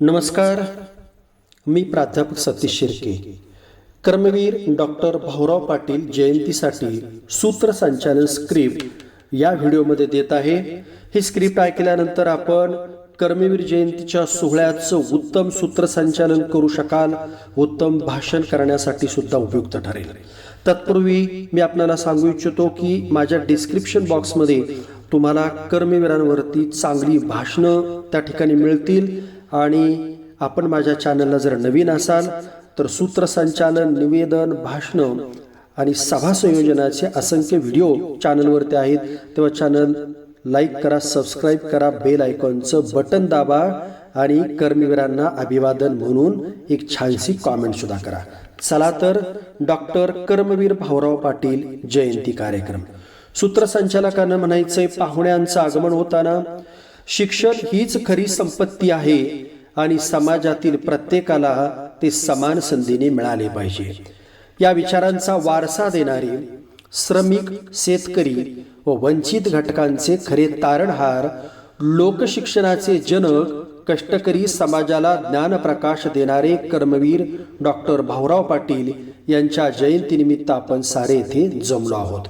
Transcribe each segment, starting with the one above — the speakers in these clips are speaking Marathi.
नमस्कार. मी प्राध्यापक सतीश शिर्के. कर्मवीर डॉक्टर भाऊराव पाटील जयंतीसाठी सूत्रसंचालन स्क्रिप्ट या व्हिडिओमध्ये देत आहे. ही स्क्रिप्ट ऐकल्यानंतर आपण कर्मवीर जयंतीच्या सोहळ्याचं उत्तम सूत्रसंचालन करू शकाल उत्तम भाषण करण्यासाठी सुद्धा उपयुक्त ठरेल. तत्पूर्वी मी आपल्याला सांगू इच्छितो की माझ्या डिस्क्रिप्शन बॉक्समध्ये तुम्हाला कर्मवीरांवरती चांगली भाषणं त्या ठिकाणी मिळतील. आणि आपण माझ्या चॅनलला जर नवीन असाल तर सूत्रसंचालन निवेदन भाषणं आणि सभा संयोजनाचे असंख्य व्हिडिओ चॅनलवरती आहेत. तेव्हा चॅनल लाईक करा सबस्क्राईब करा बेल आयकॉनचं बटन दाबा आणि कर्मवीरांना अभिवादन म्हणून एक छानशी कॉमेंट सुद्धा करा. चला तर डॉक्टर कर्मवीर भाऊराव पाटील जयंती कार्यक्रम. सूत्रसंचालकांना म्हणायचंय पाहुण्यांचं आगमन होताना शिक्षण हीच खरी संपत्ती आहे आणि समाजातील प्रत्येकाला ते समान संधीने मिळाले पाहिजे. या विचारांचा वारसा देणारे श्रमिक शेतकरी व वंचित घटकांचे खरे तारणहार लोकशिक्षणाचे जनक कष्टकरी समाजाला ज्ञानप्रकाश देणारे कर्मवीर डॉक्टर भाऊराव पाटील यांच्या जयंतीनिमित्त आपण सारे येथे जमलो आहोत.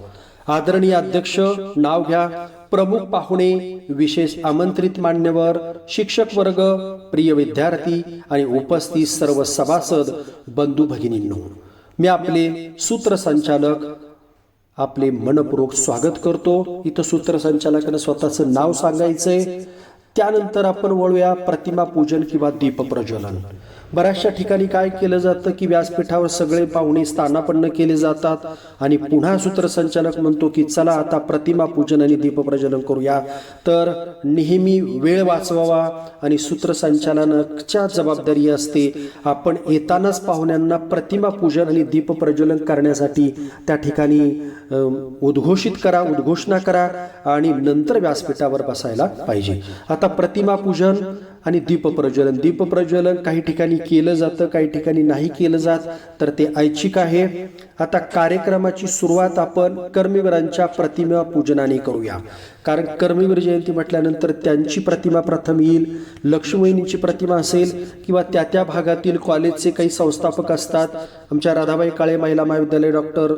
आदरणीय अध्यक्ष नाव घ्या. प्रमुख पाहुणे विशेष आमंत्रित मान्यवर शिक्षक वर्ग प्रिय विद्यार्थी आणि उपस्थित सर्व सभासद बंधू भगिनींनो मी आपले सूत्रसंचालक आपले मनपूर्वक स्वागत करतो. इथं सूत्रसंचालकानं स्वतःचं नाव सांगायचंय. त्यानंतर आपण वळूया प्रतिमा पूजन किंवा दीपप्रज्वलन. बऱ्याचशा ठिकाणी काय केलं जातं की व्यासपीठावर सगळे पाहुणे स्थानापन्न केले जातात आणि पुन्हा सूत्रसंचालक म्हणतो की चला आता प्रतिमा पूजन आणि दीपप्रज्वलन करूया. तर नेहमी वेळ वाचवावा आणि सूत्रसंचालनाच्या जबाबदारी असते. आपण येतानाच पाहुण्यांना प्रतिमा पूजन आणि दीपप्रज्वलन करण्यासाठी त्या ठिकाणी उद्घोषित करा उद्घोषणा करा आणि नंतर व्यासपीठावर बसायला पाहिजे. आता प्रतिमा पूजन आणि दीपप्रज्वलन. दीपप्रज्वलन काही ठिकाणी केलं जातं काही ठिकाणी नाही केलं जात तर ते ऐच्छिक आहे. आता कार्यक्रमाची सुरुवात आपण कर्मवीरांच्या प्रतिमा पूजनाने करूया. कारण कर्मवीर जयंती म्हटल्यानंतर त्यांची प्रतिमा प्रथम येईल लक्ष्मीवहिनीची प्रतिमा असेल किंवा त्या त्या भागातील कॉलेजचे काही संस्थापक असतात. आमच्या राधाबाई काळे महिला महाविद्यालय डॉक्टर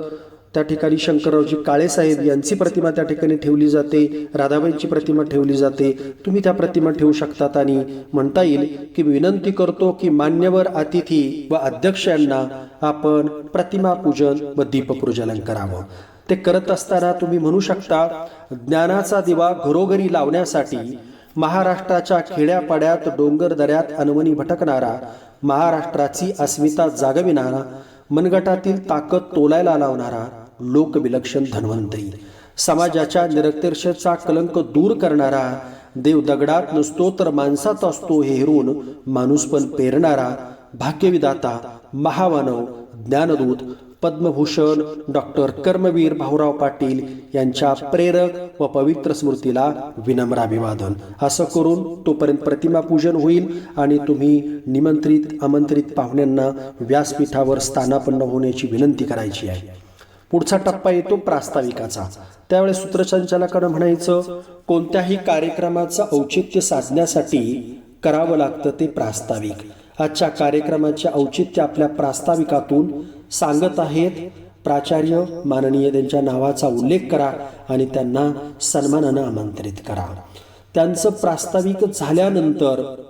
त्या ठिकाणी शंकररावजी काळेसाहेब यांची प्रतिमा त्या ठिकाणी ठेवली जाते राधाबाईंची प्रतिमा ठेवली जाते. तुम्ही त्या प्रतिमा ठेवू शकतात आणि म्हणता येईल की विनंती करतो की मान्यवर अतिथी व अध्यक्ष यांना आपण प्रतिमा पूजन व दीपपूजन करावं. ते करत असताना तुम्ही म्हणू शकता ज्ञानाचा दिवा घरोघरी लावण्यासाठी महाराष्ट्राच्या खेड्यापाड्यात डोंगर दऱ्यात अनवणी भटकणारा महाराष्ट्राची अस्मिता जागविणारा मनगटातील ताकद तोलायला लावणारा लोकविलक्षण धन्वंतरी. समाजाच्या निरक्षरतेचा कलंक दूर करणारा देव दगडात नसतो तर माणसात असतो हे हेरून माणूस पण पेरणारा भाग्यविदाता महामानव ज्ञानदूत पद्मभूषण डॉक्टर कर्मवीर भाऊराव पाटील यांच्या प्रेरक व पवित्र स्मृतीला विनम्र अभिवादन. असं करून तोपर्यंत प्रतिमा पूजन होईल आणि तुम्ही निमंत्रित आमंत्रित पाहुण्यांना व्यासपीठावर स्थानापन्न होण्याची विनंती करायची आहे. पुढचा टप्पा येतो प्रास्ताविकाचा. त्यावेळेस सूत्रसंचालकानं म्हणायचं कोणत्याही कार्यक्रमाचं औचित्य साधण्यासाठी करावं लागतं ते प्रास्ताविक. आजच्या कार्यक्रमाचे औचित्य आपल्या प्रास्ताविकातून सांगत आहेत. प्राचार्य माननीय त्यांच्या नावाचा उल्लेख करा आणि त्यांना सन्मानानं आमंत्रित करा. त्यांचं प्रास्ताविक झाल्यानंतर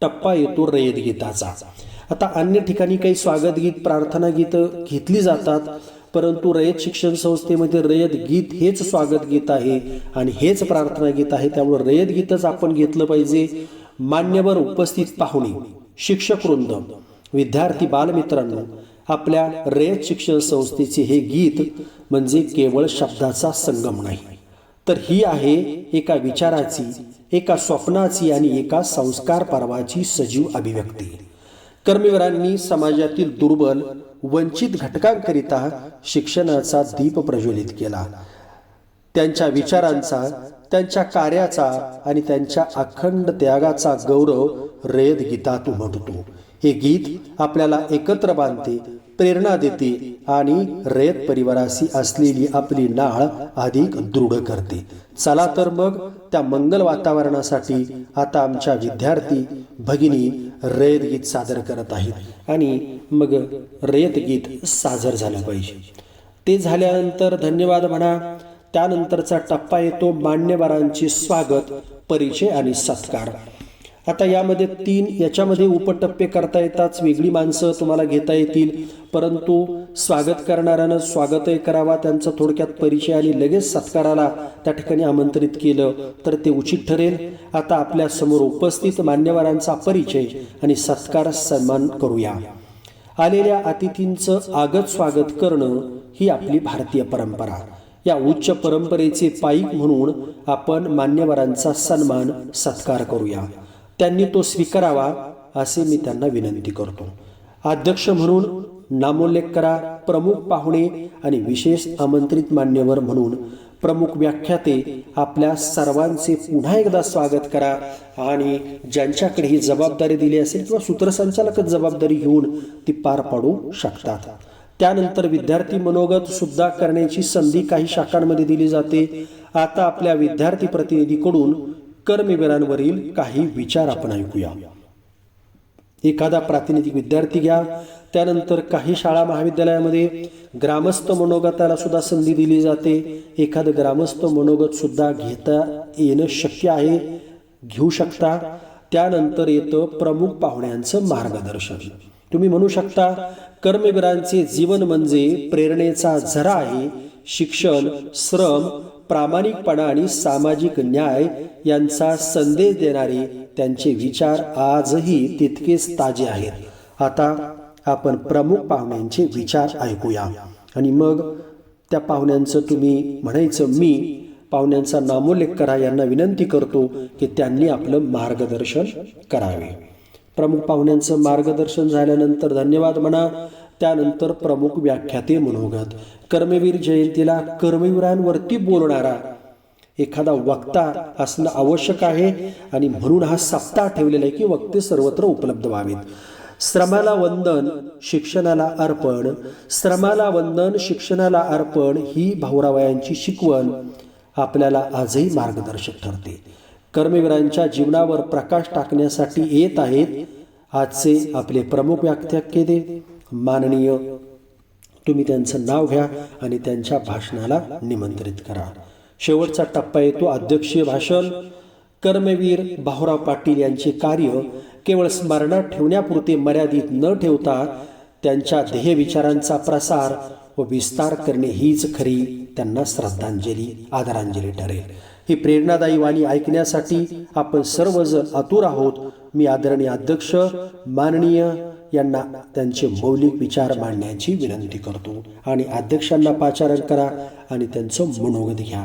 टप्पा येतो रयत गीताचा. आता अन्य ठिकाणी काही स्वागत गीत प्रार्थना गीत घेतली जातात. परंतु रयत शिक्षण संस्थेमध्ये रयत गीत हेच स्वागत गीत आहे आणि हेच प्रार्थना गीत आहे. त्यामुळे रयत गीतच आपण घेतलं पाहिजे. मान्यवर उपस्थित पाहुणे शिक्षक वृंद विद्यार्थी बालमित्रांनो आपल्या रयत शिक्षण संस्थेचे हे गीत म्हणजे केवळ शब्दाचा संगम नाही. तर ही आहे एका विचाराची एका स्वप्नाची आणि एका संस्कार पर्वाची सजीव अभिव्यक्ती. कर्मवीरांनी समाजातील दुर्बल वंचित घटकांकरिता शिक्षणाचा दीप प्रज्वलित केला. त्यांच्या विचारांचा त्यांच्या कार्याचा आणि त्यांच्या अखंड त्यागाचा गौरव रयत गीतात उमटतो. हे गीत आपल्याला एकत्र बांधते प्रेरणा देते आणि रयत परिवाराशी असलेली आपली नाळ अधिक दृढ करते. चला तर मग त्या मंगल वातावरणासाठी आता आमच्या विद्यार्थी भगिनी रयत गीत सादर करत आहेत आणि मग रयत गीत सादर झालं पाहिजे. ते झाल्यानंतर धन्यवाद म्हणा. त्यानंतरचा टप्पा येतो मान्यवरांची स्वागत परिचय आणि सत्कार. आता यामध्ये तीन याच्यामध्ये उपटप्पे करता येतात वेगळी माणसं तुम्हाला घेता येतील. परंतु स्वागत करणाऱ्यानं स्वागतही करावा त्यांचा थोडक्यात परिचय आणि लगेच सत्काराला त्या ठिकाणी आमंत्रित केलं. तर ते उचित ठरेल. आता आपल्यासमोर उपस्थित मान्यवरांचा परिचय आणि सत्कार सन्मान करूया. आलेल्या अतिथींचं आगत स्वागत करणं ही आपली भारतीय परंपरा. या उच्च परंपरेचे पाईक म्हणून आपण मान्यवरांचा सन्मान सत्कार करूया. त्यांनी तो स्वीकारावा असे मी त्यांना विनंती करतो. अध्यक्ष म्हणून नामोल्लेख करा प्रमुख पाहुणे आणि विशेष आमंत्रित मान्यवर म्हणून प्रमुख व्याख्याते आपल्या सर्वांचे पुन्हा एकदा स्वागत करा आणि ज्यांच्याकडे ही जबाबदारी दिली असेल किंवा सूत्रसंचालकच जबाबदारी घेऊन ती पार पाडू शकतात. त्यानंतर विद्यार्थी मनोगत सुद्धा करण्याची संधी काही शाखांमध्ये दिली जाते. आता आपल्या विद्यार्थी प्रतिनिधीकडून कर्मवीरांवरील काही विचार आपण ऐकूया. एखादा प्रातिनिधिक विद्यार्थी घ्या त्यानंतर काही शाळा महाविद्यालयामध्ये ग्रामस्थ मनोगताला सुद्धा संधी दिली जाते. एखादं ग्रामस्थ मनोगत सुद्धा घेता येणं शक्य आहे घेऊ शकता. त्यानंतर येतं प्रमुख पाहुण्यांचं मार्गदर्शन. तुम्ही म्हणू शकता कर्मवीरांचे जीवन म्हणजे प्रेरणेचा झरा आहे शिक्षण श्रम प्रामाणिकपणा आणि सामाजिक न्याय यांचा संदेश देणारे त्यांचे विचार आजही तितकेच ताजे आहेत. आता आपण प्रमुख पाहुण्यांचे विचार ऐकूया. आणि मग त्या पाहुण्यांचं तुम्ही म्हणायचं मी पाहुण्यांचा नामोल्लेख करा यांना विनंती करतो की त्यांनी आपलं मार्गदर्शन करावे. प्रमुख पाहुण्यांचं मार्गदर्शन झाल्यानंतर धन्यवाद म्हणा. त्यानंतर प्रमुख व्याख्याते मनोगत. कर्मवीर जयंतीला कर्मवीरांवरती बोलणारा एखादा वक्ता असणं आवश्यक आहे आणि म्हणून हा सप्ताह ठेवलेला आहे की वक्ते सर्वत्र उपलब्ध व्हावेत. श्रमाला वंदन शिक्षणाला अर्पण. श्रमाला वंदन शिक्षणाला अर्पण ही भाऊरावयांची शिकवण आपल्याला आजही मार्गदर्शक ठरते. कर्मवीरांच्या जीवनावर प्रकाश टाकण्यासाठी येत आहेत आजचे आपले प्रमुख व्याख्याते माननीय. तुम्ही त्यांचं नाव घ्या आणि त्यांच्या भाषणाला निमंत्रित करा. शेवटचा टप्पा येतो अध्यक्षीय भाषण. कर्मवीर भाऊराव पाटील यांचे कार्य केवळ स्मरणात ठेवण्यापुरते मर्यादित न ठेवता त्यांच्या ध्येय विचारांचा प्रसार व विस्तार करणे हीच खरी त्यांना श्रद्धांजली आदरांजली ठरेल. ही प्रेरणादायी वाणी ऐकण्यासाठी आपण सर्वजण आतुर आहोत. मी आदरणीय अध्यक्ष माननीय यांना त्यांचे मौलिक विचार मांडण्याची विनंती करतो. आणि अध्यक्षांना पाचारण करा आणि त्यांचं मनोगत घ्या.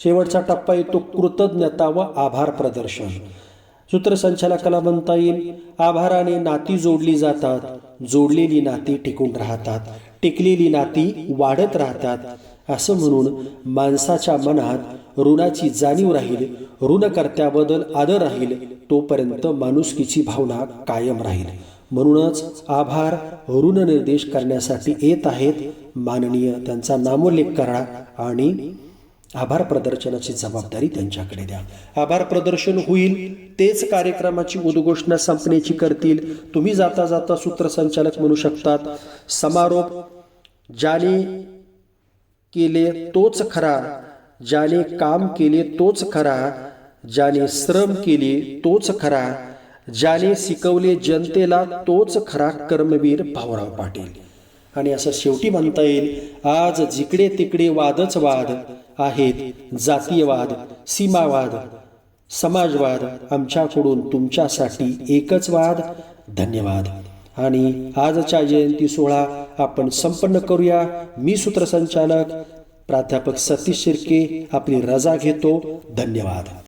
शेवटचा टप्पा येतो कृतज्ञता व आभार प्रदर्शन. सूत्रसंचालकाला म्हणता येईल आभाराने नाती जोडली जातात जोडलेली नाती टिकून राहतात टिकलेली नाती वाढत राहतात असं म्हणून माणसाच्या मनात ऋणाची जाणीव राहील ऋणकर्त्याबद्दल आदर राहील तोपर्यंत माणुसकीची भावना कायम राहील. म्हणूनच आभार ऋण निर्देश करण्यासाठी येत आहेत. माननीय त्यांचा नामोल्लेख करा आणि आभार प्रदर्शनाची जबाबदारी त्यांच्याकडे द्या. आभार प्रदर्शन होईल तेच कार्यक्रमाची उद्घोषणा संपण्याची करतील. तुम्ही जाता जाता सूत्रसंचालक म्हणू शकतात. समारोप ज्याने केले तोच खरा ज्याने काम केले तोच खरा ज्याने श्रम केले तोच खरा ज्याने शिकवले जनतेला तोच खरा कर्मवीर भाऊराव पाटील. आणि असं शेवटी म्हणता येईल आज जिकडे तिकडे वादच वाद आहेत जातीयवाद सीमावाद समाजवाद आमच्याकडून तुमच्यासाठी एकच वाद धन्यवाद. आणि आजच्या जयंती सोहळा आपण संपन्न करूया. मी सूत्रसंचालक प्राध्यापक सतीश शिर्के आपली रजा घेतो. धन्यवाद.